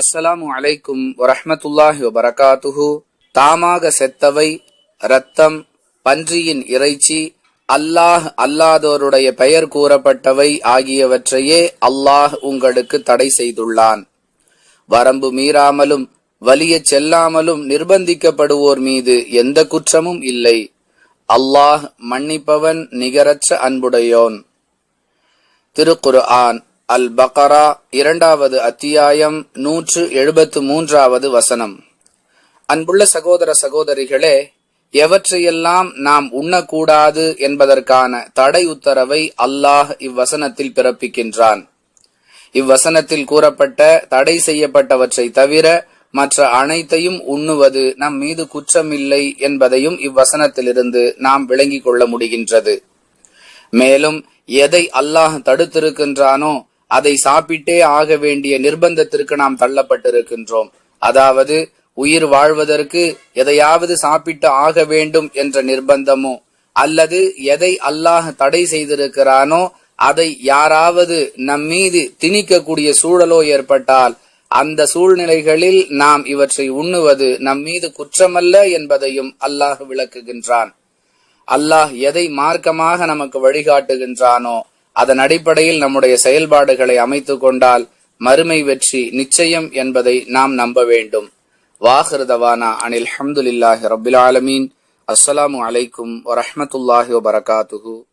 அஸ்ஸலாமு அலைக்கும் வரஹ்மத்துல்லாஹி வபரகாத்துஹு. தாமாக செத்தவை இரத்தம் பன்றியின் இறைச்சி அல்லாஹ் அல்லாதோருடைய பெயர் கூறப்பட்டவை ஆகியவற்றையே அல்லாஹ் உங்களுக்கு தடை செய்துள்ளான். வரம்பு மீறாமலும் வலிய செல்லாமலும் நிர்பந்திக்கப்படுவோர் மீது எந்த குற்றமும் இல்லை. அல்லாஹ் மன்னிப்பவன் நிகரற்ற அன்புடையோன். திருக்குர்ஆன் அல் பகரா இரண்டாவது அத்தியாயம் நூற்று எழுபத்து மூன்றாவது வசனம். அன்புள்ள சகோதர சகோதரிகளே எவற்றையெல்லாம் நாம் உண்ணக்கூடாது என்பதற்கான தடை உத்தரவை அல்லாஹ் இவ்வசனத்தில் பிறப்பிக்கின்றான். இவ்வசனத்தில் கூறப்பட்ட தடை செய்யப்பட்டவற்றை தவிர மற்ற அனைத்தையும் உண்ணுவது நம் மீது குற்றமில்லை என்பதையும் இவ்வசனத்திலிருந்து நாம் விளங்கிக் கொள்ள முடிகின்றது. மேலும் எதை அல்லாஹ் தடுத்திருக்கின்றானோ அதை சாப்பிட்டே ஆக வேண்டிய நிர்பந்தத்திற்கு நாம் தள்ளப்பட்டிருக்கின்றோம். அதாவது உயிர் வாழ்வதற்கு எதையாவது சாப்பிட்டு ஆக வேண்டும் என்ற நிர்பந்தமோ அல்லது எதை அல்லாஹ் தடை செய்திருக்கிறானோ அதை யாராவது நம் மீது திணிக்கக்கூடிய சூழலோ ஏற்பட்டால் அந்த சூழ்நிலைகளில் நாம் இவற்றை உண்ணுவது நம் மீது குற்றமல்ல என்பதையும் அல்லாஹ் விளக்குகின்றான். அல்லாஹ் எதை மார்க்கமாக நமக்கு வழிகாட்டுகின்றானோ அதன் அடிப்படையில் நம்முடைய செயல்பாடுகளை அமைத்து கொண்டால் மறுமை வெற்றி நிச்சயம் என்பதை நாம் நம்ப வேண்டும். வாஹிருதவானா அனில் ஹம்துலில்லாஹி ரபில் ஆலமீன். அஸ்ஸலாமு அலைக்கும் வரஹ்மத்துல்லாஹி வபரகாத்துஹூ.